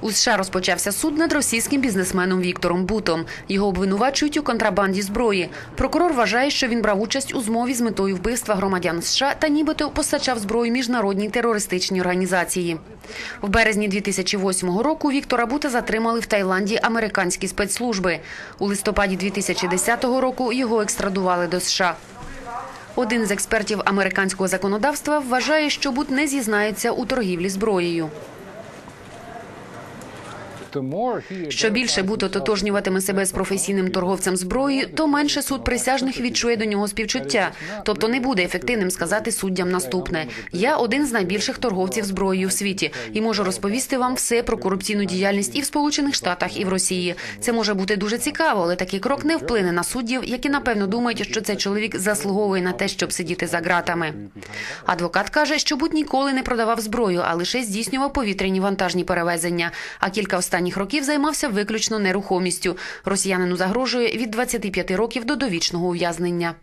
У США розпочався суд над російським бізнесменом Віктором Бутом. Його обвинувачують у контрабанді зброї. Прокурор вважає, що він брав участь у змові з метою вбивства громадян США та нібито постачав зброю міжнародній терористичній організації. В березні 2008 року Віктора Бута затримали в Таїланді американські спецслужби. У листопаді 2010 року його екстрадували до США. Один з експертів американського законодавства вважає, що Бут не зізнається у торгівлі зброєю. Що більше Бут ототожнюватиме себе з професійним торговцем зброї, то менше суд присяжних відчує до нього співчуття. Тобто не буде ефективним сказати суддям наступне: я один з найбільших торговців зброєю в світі і можу розповісти вам все про корупційну діяльність і в Сполучених Штатах, і в Росії. Це може бути дуже цікаво, але такий крок не вплине на суддів, які напевно думають, що цей чоловік заслуговує на те, щоб сидіти за ґратами. Адвокат каже, що Бут ніколи не продавав зброю, а лише здійснював повітряні вантажні перевезення. А кілька останніх років займався виключно нерухомістю. Росіянину загрожує від 25 років до довічного ув'язнення.